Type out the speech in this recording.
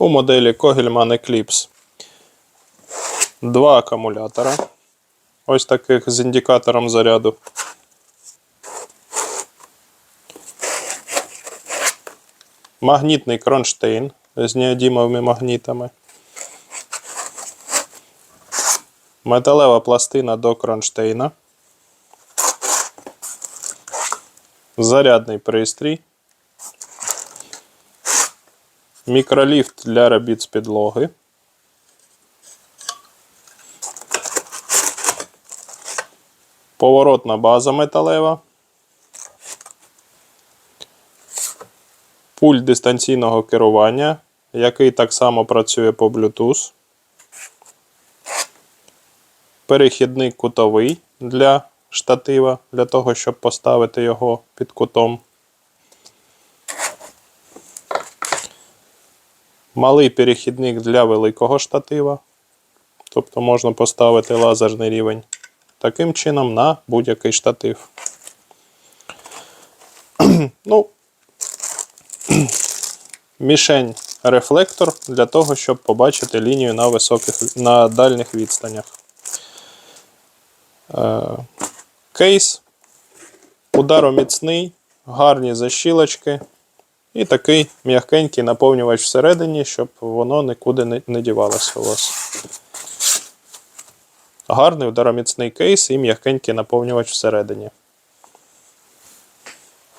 у моделі Kogelman Eclipse два акумулятора. Ось таких з індикатором заряду. Магнітний кронштейн з неодімовими магнітами. Металева пластина до кронштейна. Зарядний пристрій. Мікроліфт для робіт з підлоги. Поворотна база металева. Пульт дистанційного керування, який так само працює по Bluetooth. Перехідник кутовий для штатива, для того, щоб поставити його під кутом. Малий перехідник для великого штатива. Тобто можна поставити лазерний рівень таким чином на будь-який штатив. ну, мішень рефлектор для того, щоб побачити лінію на високих, на дальніх відстанях. Е, кейс, удароміцний, гарні защілочки і такий м'якенький наповнювач всередині, щоб воно нікуди не, дівалося у вас. Гарний удароміцний кейс і м'якенький наповнювач всередині.